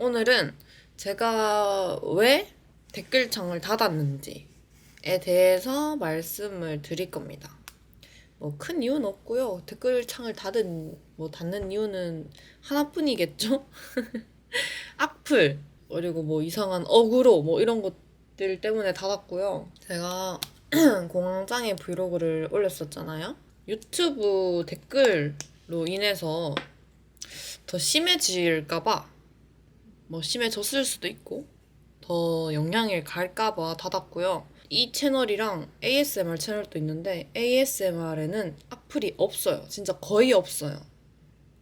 오늘은 제가 왜 댓글창을 닫았는지에 대해서 말씀을 드릴 겁니다. 뭐 큰 이유는 없고요. 댓글창을 닫은 뭐 닫는 이유는 하나뿐이겠죠. 악플 그리고 뭐 이상한 어그로 뭐 이런 것들 때문에 닫았고요. 제가 공황장애 브이로그를 올렸었잖아요. 유튜브 댓글로 인해서 더 심해질까봐 뭐 심해졌을 수도 있고 더 영향을 갈까봐 닫았고요. 이 채널이랑 ASMR 채널도 있는데 ASMR에는 악플이 없어요. 진짜 거의 없어요.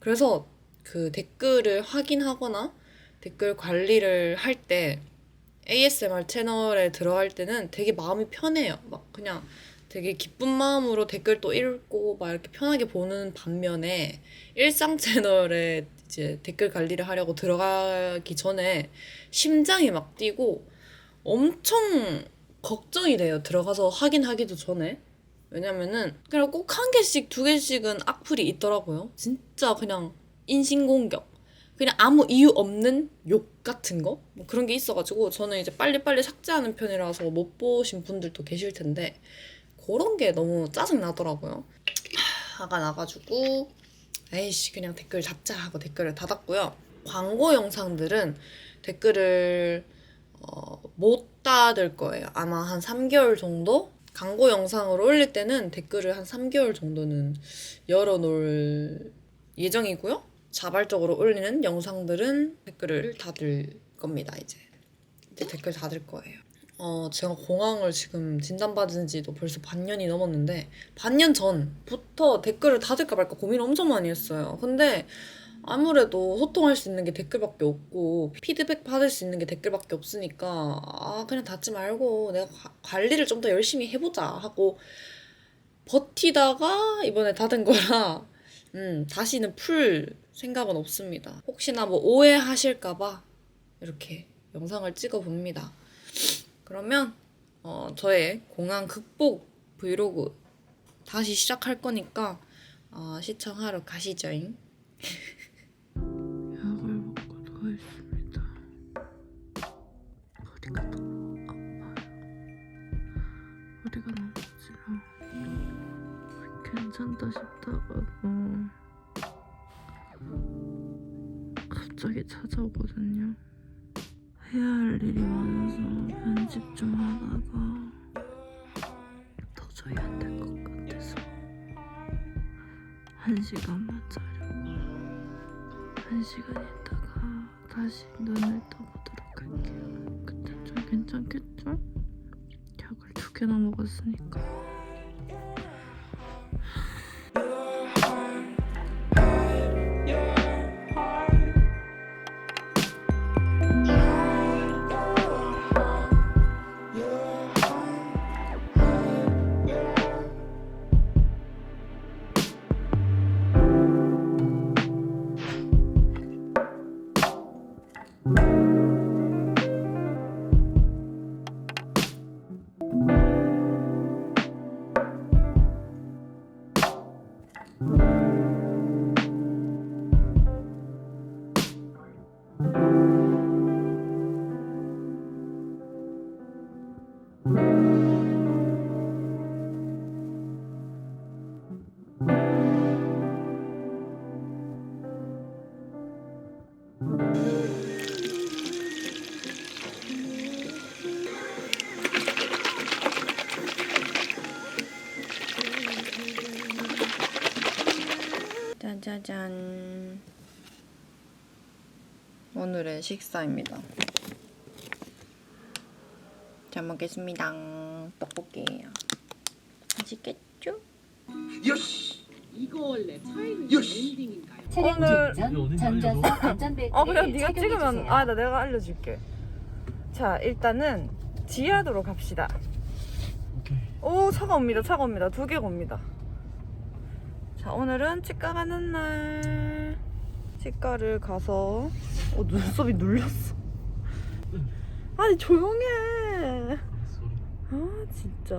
그래서 그 댓글을 확인하거나 댓글 관리를 할 때 ASMR 채널에 들어갈 때는 되게 마음이 편해요. 막 그냥 되게 기쁜 마음으로 댓글 또 읽고 막 이렇게 편하게 보는 반면에 일상 채널에 이제 댓글 관리를 하려고 들어가기 전에 심장이 막 뛰고 엄청 걱정이 돼요. 들어가서 확인하기도 전에. 왜냐면은 그냥 꼭 한 개씩 두 개씩은 악플이 있더라고요. 진짜 그냥 인신공격. 그냥 아무 이유 없는 욕 같은 거? 뭐 그런 게 있어가지고 저는 이제 빨리빨리 삭제하는 편이라서 못 보신 분들도 계실 텐데 그런 게 너무 짜증 나더라고요. 화가 나가지고 에이씨 그냥 댓글 닫자 하고 댓글을 닫았고요. 광고 영상들은 댓글을 어, 못 닫을 거예요. 아마 한 3개월 정도? 광고 영상을 올릴 때는 댓글을 한 3개월 정도는 열어놓을 예정이고요. 자발적으로 올리는 영상들은 댓글을 닫을 겁니다, 이제. 이제 댓글 닫을 거예요. 어, 제가 공황을 지금 진단받은 지도 벌써 반년이 넘었는데, 반년 전부터 댓글을 닫을까 말까 고민을 엄청 많이 했어요. 근데 아무래도 소통할 수 있는 게 댓글밖에 없고, 피드백 받을 수 있는 게 댓글밖에 없으니까, 아, 그냥 닫지 말고 내가 과- 관리를 좀 더 열심히 해보자 하고, 버티다가 이번에 닫은 거라, 음, 다시는 풀 생각은 없습니다. 혹시나 뭐 오해하실까봐 이렇게 영상을 찍어 봅니다. 그러면 어, 저의 공항 극복 브이로그 다시 시작할 거니까 어, 시청하러 가시죠잉. 약을 먹고 누워 있습니다. 허리가 너무 아파요. 허리가 너무 어지러워. 괜찮다 싶다가도 갑자기 찾아오거든요. 해야 할 일이 많아서 편집 좀 하다가 도저히 안 될 것 같아서 한 시간만 자려고 한 시간 있다가 다시 눈을 떠보도록 할게요. 그때 좀 괜찮겠죠? 약을 두 개나 먹었으니까. 짜자잔. 오늘의 식사입니다. 잘 먹겠습니다. 떡볶이에요. 맛있겠죠? 요시 이거 원래 차이는. 엔딩인가요? 오늘- 안전벨트를 어 그냥 네가 찍으면. 아 나 내가 알려줄게. 자 일단은 지하도로 갑시다. 오케이. 오 차가 옵니다. 차가 옵니다. 두 개가 옵니다. 자 오늘은 치과 가는 날. 치과를 가서 어 눈썹이 눌렸어. 아니 조용해. 아 진짜.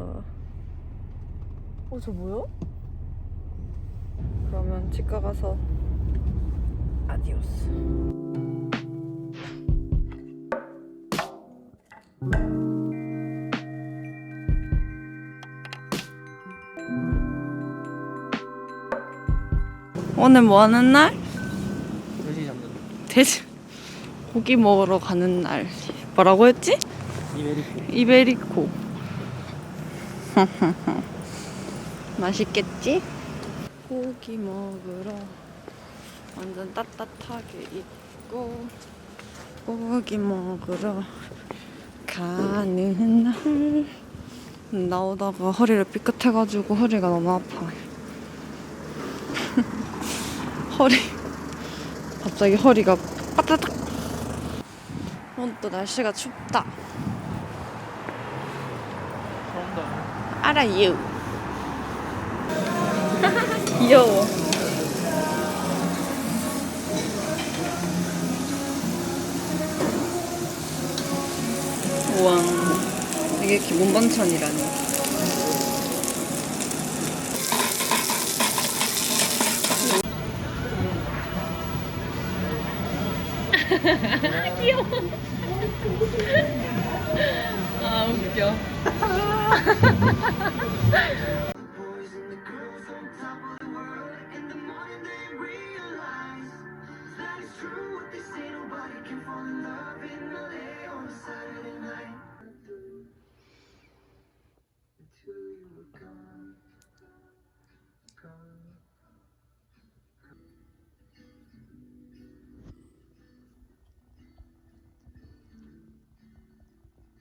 어 저 뭐야? 그러면 치과 가서 아디오스. 오늘 뭐 하는 날? 돼지 잡는. 돼지 고기 먹으러 가는 날. 뭐라고 했지? 이베리코. 맛있겠지? 고기 먹으러 완전 따뜻하게 입고 고기 먹으러 가는 날 나오다가 허리를 삐끗해가지고 허리가 너무 아파. 허리 갑자기 허리가 빠따닥. 오늘 또 날씨가 춥다. 알아요. 귀여워. 우와, 이게 기본 반찬이라니. 아 웃겨.